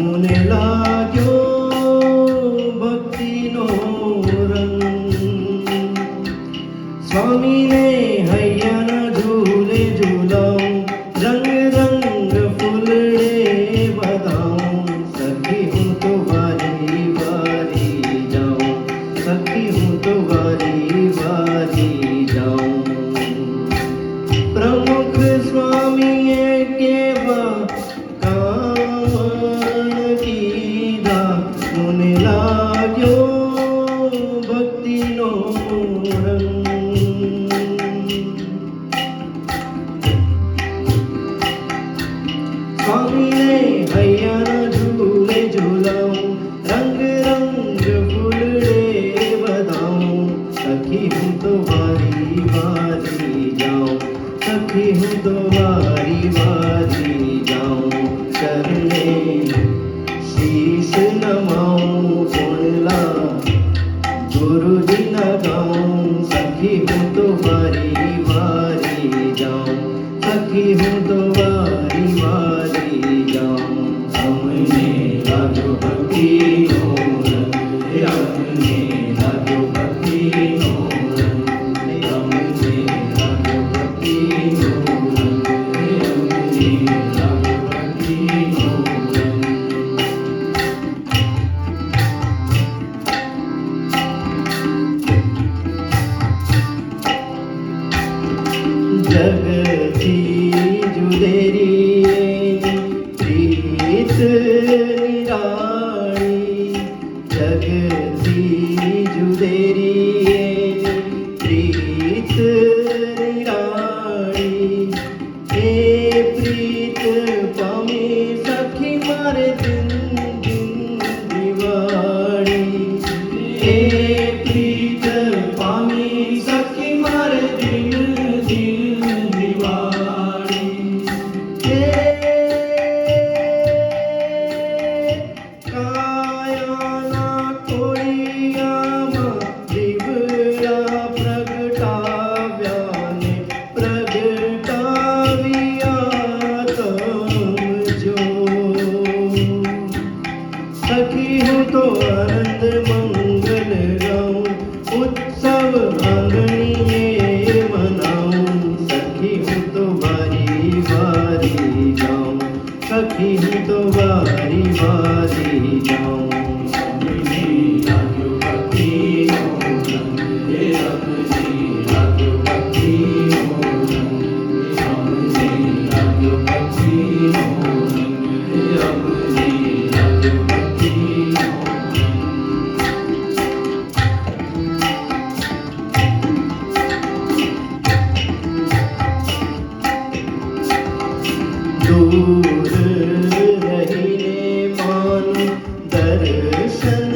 মনে লা You. जगती রাখি তো বাড়ি বাড়ি যাও। 人生。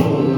Lord.